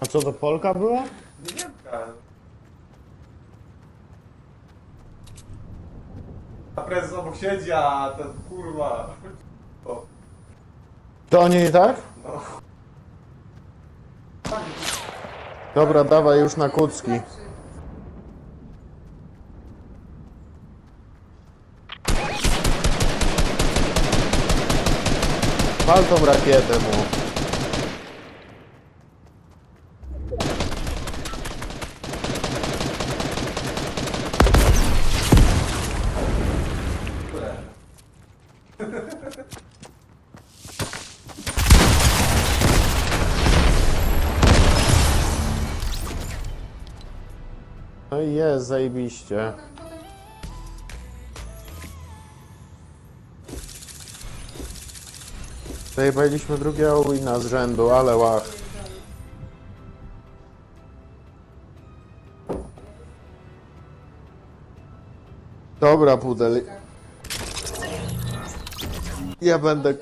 A co to Polka była? Niemka. A prezes obok siedzi, a ten kurwa... O, To oni i tak? no. Dobra, dawaj już na kucki. Pal tą rakietę mu. No i jest, zajebiście. Zajebaliśmy drugiego wina z rzędu, ale łach. Dobra, pudel. even the